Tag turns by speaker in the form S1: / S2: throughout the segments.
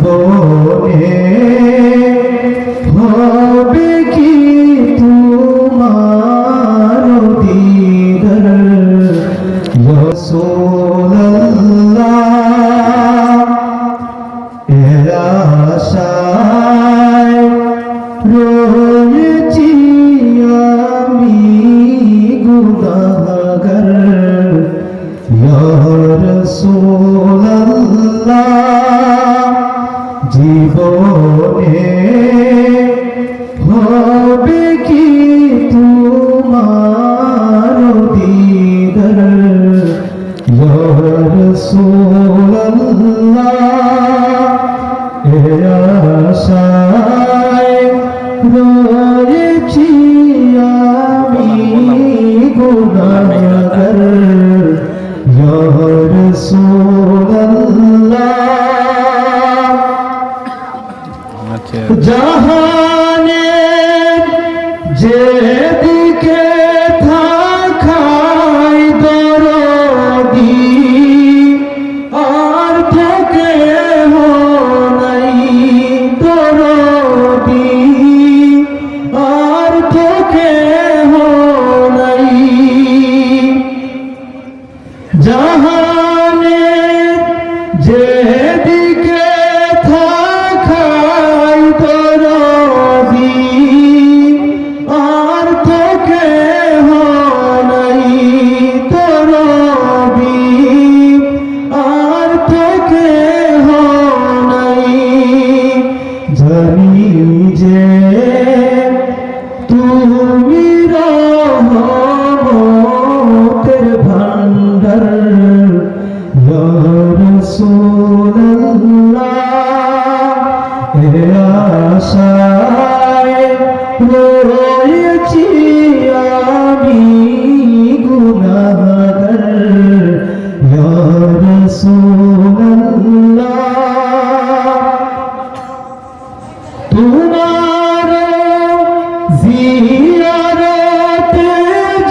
S1: জীবনে হবে কি তোমার দিদার? রসোল্লাহ এরা আশায় রয়েছি আমি গুণাগার। রসোল রসুল রয়েছি আমি গুণাগার।
S2: আচ্ছা।
S1: রসুল রসুল আশায় রয়েছি আমি গুণাগার তোমার জিয়ারতে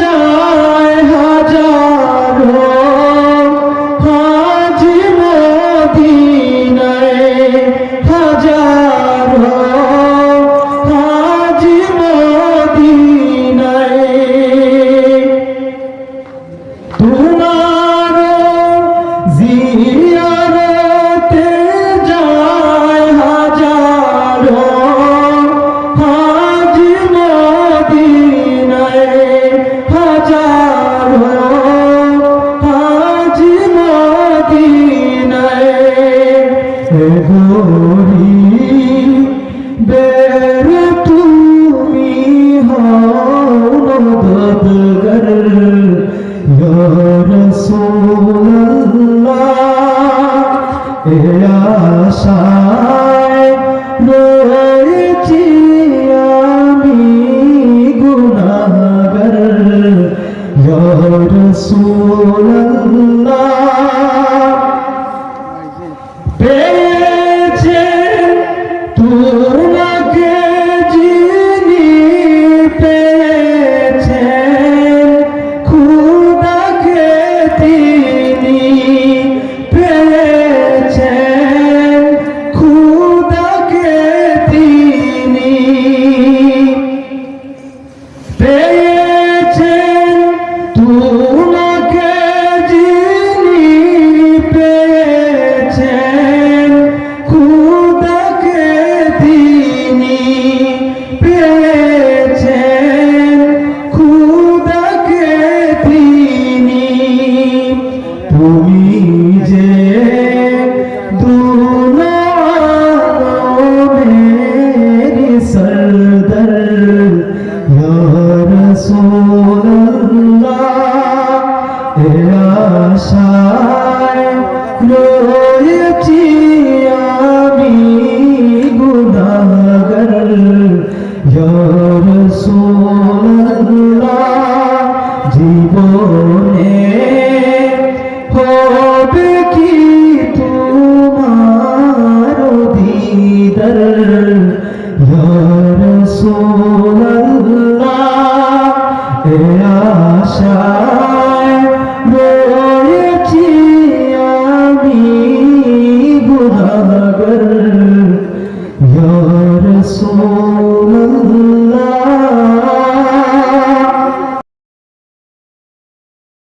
S1: যায় হাজারো আশায় রয়েছি আমি গুণাগার। রসুল্লাহ তুমি যে সরদর সোল্লা আশা আশায় রয়েছি আমি গুণাগর ইয়ার সোনা